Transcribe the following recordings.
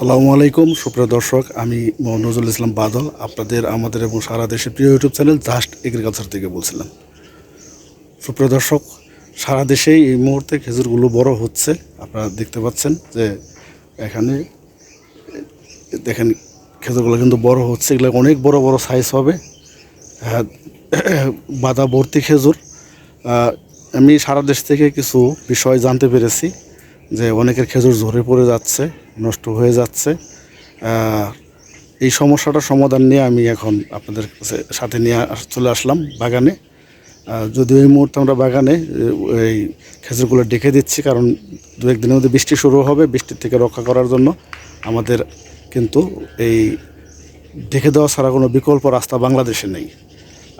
আসসালামু আলাইকুম সুপ্রিয় দর্শক আমি নজরুল ইসলাম বাদল আপনাদের আমাদের এবং সারা দেশের প্রিয় ইউটিউব চ্যানেল জাস্ট এগ্রিকালচার থেকে বলছিলাম। সুপ্রিয় দর্শক সারা দেশেই এই মুহূর্তে খেজুরগুলো বড় হচ্ছে। আপনারা দেখতে পাচ্ছেন যে এখানে দেখেন খেজুরগুলো কিন্তু বড় হচ্ছে এগুলো অনেক বড় বড় সাইজ হবে। হ্যাঁ, বাদা ভর্তি খেজুর আমি সারা দেশ থেকে কিছু বিষয় জানতে পেরেছি। যে অনেকের খেজুর ঝরে পড়ে যাচ্ছে, নষ্ট হয়ে যাচ্ছে। এই সমস্যাটার সমাধান নিয়ে আমি এখন আপনাদের কাছে সাথে নিয়ে চলে আসলাম বাগানে। যদিও এই মুহূর্তে আমরা বাগানে এই খেজুরগুলো ডেকে দিচ্ছি, কারণ দু একদিনের মধ্যে বৃষ্টি শুরু হবে বৃষ্টির থেকে রক্ষা করার জন্য আমাদের কিন্তু এই ডেকে দেওয়া ছাড়া কোনো বিকল্প রাস্তা বাংলাদেশে নেই।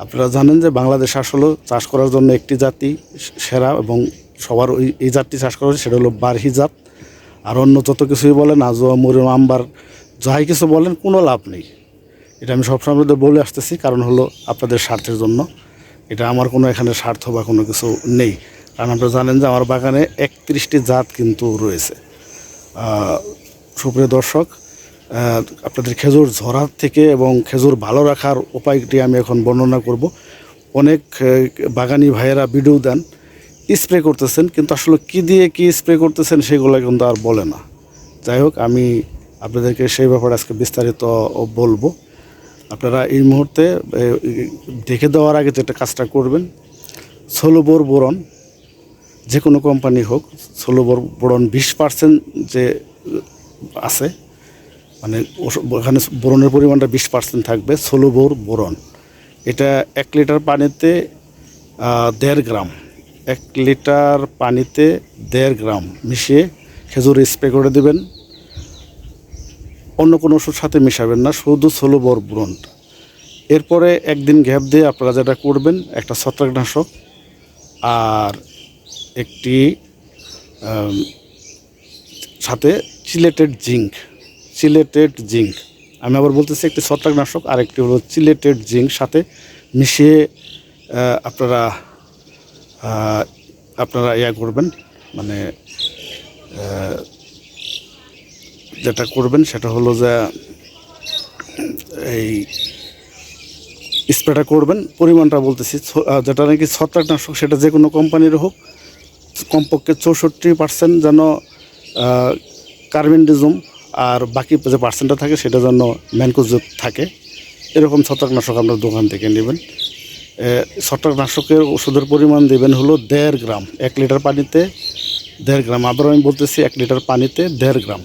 আপনারা জানেন যে বাংলাদেশ আসলে চাষ করার জন্য একটি জাতি সেরা এবং সবার ওই এই জাতটি চাষ করা হয়েছে, সেটা হলো বারহি জাত। আর অন্য যত কিছুই বলেন আজোয়া মরিম আম্বার, যাই কিছু বলেন, কোনো লাভ নেই। এটা আমি সবসময় আপনাদের বলে আসতেছি, কারণ হলো আপনাদের স্বার্থের জন্য। এটা আমার কোনো এখানে স্বার্থ বা কোনো কিছু নেই। কারণ আপনারা জানেন যে আমার বাগানে একত্রিশটি জাত কিন্তু রয়েছে। সুপ্রিয় দর্শক আপনাদের খেজুর ঝরার থেকে এবং খেজুর ভালো রাখার উপায়টি আমি এখন বর্ণনা করব। অনেক বাগানি ভাইয়েরা ভিডিও দেন। স্প্রে করতেছেন, কিন্তু আসলে কি দিয়ে কি স্প্রে করতেছেন সেগুলো কিন্তু আর বলে না। যাই হোক, আমি আপনাদেরকে সেই ব্যাপারে আজকে বিস্তারিত বলব। আপনারা এই মুহূর্তে দেখে দেওয়ার আগে যেটা কাজটা করবেন সোলোবোর বোরন যে কোনো কোম্পানি হোক সোলোবোর বোরন বিশ পার্সেন্ট যে আছে মানে ওখানে বোরনের পরিমাণটা বিশ পার্সেন্ট থাকবে সোলোবোর বোরন। এটা এক লিটার পানিতে দেড় গ্রাম। এক লিটার পানিতে দেড় গ্রাম মিশিয়ে খেজুর স্প্রে করে দেবেন। অন্য কোনো ওষুধ সাথে মেশাবেন না, শুধু সোলোবর ব্রনটা এরপরে একদিন গ্যাপ দিয়ে আপনারা যেটা করবেন, একটা ছত্রাকনাশক আর একটি সাথে চিলেটেড জিঙ্ক চিলেটেড জিঙ্ক। আমি আবার বলতেছি একটি ছত্রাকনাশক আর একটি হলো চিলেটেড জিঙ্ক, সাথে মিশিয়ে আপনারা আপনারা ইয়া করবেন মানে যেটা করবেন সেটা হলো যে, এই স্প্রেটা করবেন, পরিমাণটা বলতেছি যেটা নাকি ছত্রাকনাশক, সেটা যে কোনো কোম্পানির হোক, কমপক্ষে চৌষট্টি পার্সেন্ট যেন কার্বেন্ডিজম আর বাকি যে পার্সেন্টটা থাকে, সেটা যেন ম্যানকোজেব থাকে। এরকম ছত্রাকনাশক আপনার দোকান থেকে নেবেন। ছত্রাকনাশকের ওষুধের পরিমাণ দেবেন হলো দেড় গ্রাম, এক লিটার পানিতে দেড় গ্রাম। আবার আমি বলতেছি, এক লিটার পানিতে দেড় গ্রাম।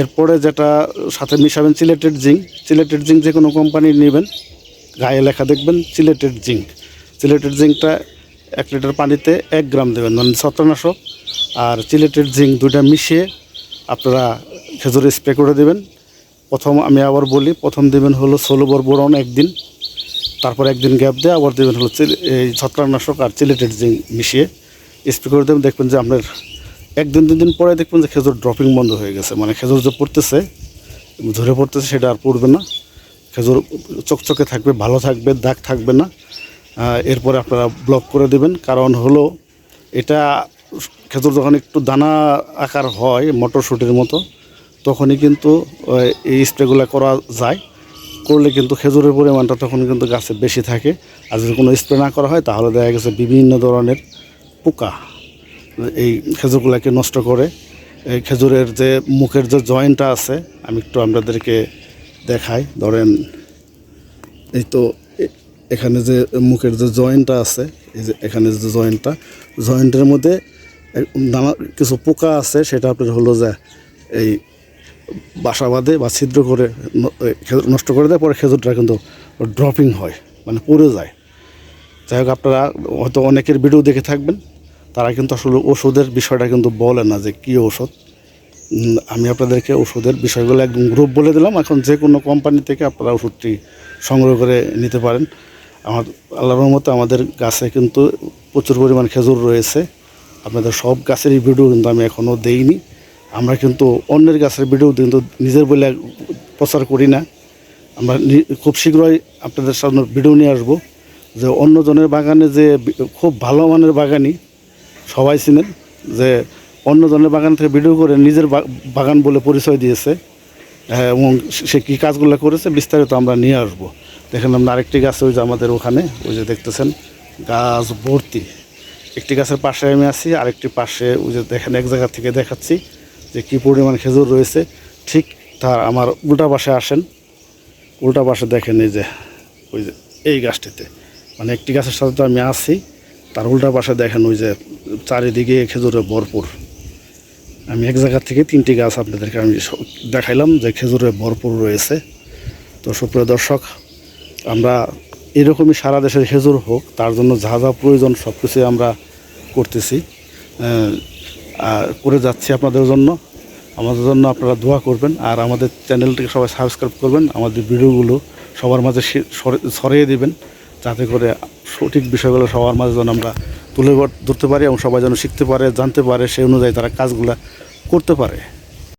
এরপরে যেটা সাথে মিশাবেন সিলেটেড জিঙ্ক। সিলেটেড জিঙ্ক যে কোনো কোম্পানির নেবেন। গায়ে লেখা দেখবেন সিলেটেড জিঙ্ক। সিলেটেড জিঙ্কটা এক লিটার পানিতে এক গ্রাম দেবেন। মানে ছত্রনাশক আর সিলেটেড জিঙ্ক দুইটা মিশিয়ে আপনারা খেজুরে স্প্রে করে দেবেন। প্রথম আমি আবার বলি, প্রথম দেবেন হলো ষোলোবর বোরন একদিন। তারপর একদিন গ্যাপ দিয়ে, আবার দেবেন হলো এই ছত্রাকনাশক আর চিলেটেড জিঙ্ক মিশিয়ে স্প্রে করে দেবেন, দেখবেন যে আপনার একদিন, দুই দিন পরে দেখবেন যে খেজুর ড্রপিং বন্ধ হয়ে গেছে। মানে খেজুর যে পড়তেছে, ঝরে পড়তেছে, সেটা আর পড়বে না। খেজুর চকচকে থাকবে, ভালো থাকবে, দাগ থাকবে না। এরপরে আপনারা ব্লক করে দেবেন। কারণ হলো এটা খেজুর যখন একটু দানা আকার হয়, মটরশুটির মতো, তখনই কিন্তু এই স্প্রেগুলো করা যায়। করলে কিন্তু খেজুরের পরিমাণটা তখন কিন্তু গাছে বেশি থাকে। আর যদি কোনো স্প্রে না করা হয়, তাহলে দেখা গেছে বিভিন্ন ধরনের পোকা এই খেজুরগুলোকে নষ্ট করে। এই খেজুরের যে মুখের যে জয়েন্টটা আছে, আমি একটু আপনাদেরকে দেখাই। ধরেন, এই তো এখানে যে মুখের যে জয়েন্টটা আছে, এই যে এখানে যে জয়েন্টটা, জয়েন্টের মধ্যে নানা কিছু পোকা আছে, সেটা আপনার হলো যে এই বাসা বাঁধে বা ছিদ্র করে খেজুর নষ্ট করে দেয়, পরে খেজুরটা কিন্তু ড্রপিং হয় মানে পড়ে যায়। যাই হোক, আপনারা হয়তো অনেকের ভিডিও দেখে থাকবেন, তারা কিন্তু আসলে ওষুধের বিষয়টা কিন্তু বলে না যে কী ওষুধ। আমি আপনাদেরকে ওষুধের বিষয়গুলো একদম গ্রুপ বলে দিলাম, এখন যে কোনো কোম্পানি থেকে আপনারা ওষুধটি সংগ্রহ করে নিতে পারেন। আমার, আল্লাহর মতো আমাদের গাছে কিন্তু প্রচুর পরিমাণ খেজুর রয়েছে। আপনাদের সব গাছেরই ভিডিও কিন্তু আমি এখনও দেইনি। আমরা কিন্তু অন্যের গাছের ভিডিও কিন্তু নিজের বলে প্রচার করি না। আমরা খুব শীঘ্রই আপনাদের সামনে ভিডিও নিয়ে আসব যে অন্যজনের বাগানে যে খুব ভালো মানের বাগানি সবাই চিনেন যে অন্যজনের বাগান থেকে ভিডিও করে নিজের বাগান বলে পরিচয় দিয়েছে। হ্যাঁ, এবং সে কী কাজগুলো করেছে বিস্তারিত আমরা নিয়ে আসব। দেখেন আমরা আরেকটি গাছ ওই যে আমাদের ওখানে ওই যে দেখতেছেন গাছ ভর্তি। একটি গাছের পাশে আমি আছি আরেকটি পাশে ওই যে দেখেন এক জায়গা থেকে দেখাচ্ছি। যে কী পরিমাণ খেজুর রয়েছে, ঠিক তার আমার উল্টা পাশে আসেন। উল্টা পাশে দেখেন এই যে, ওই যে এই গাছটিতে। মানে একটি গাছের সাথে তো আমি আছি, তার উল্টা পাশে দেখেন ওই যে চারিদিকে খেজুরে ভরপুর। আমি এক জায়গা থেকে তিনটি গাছ আপনাদেরকে আমি দেখাইলাম যে খেজুরে ভরপুর রয়েছে। তো সুপ্রিয় দর্শক, আমরা এরকমই সারা দেশের খেজুর হোক, তার জন্য যা যা প্রয়োজন সব কিছুই আমরা করতেছি। করে যাচ্ছি আপনাদের জন্য। আমাদের জন্য আপনারা দোয়া করবেন আর আমাদের চ্যানেলটিকে সবাই সাবস্ক্রাইব করবেন। আমাদের ভিডিওগুলো সবার মাঝে ছড়িয়ে দিবেন যাতে করে সঠিক বিষয়গুলো সবার মাঝে যেন আমরা তুলে ধরতে পারি এবং সবাই যেন শিখতে পারে, জানতে পারে, সেই অনুযায়ী তারা কাজগুলো করতে পারে।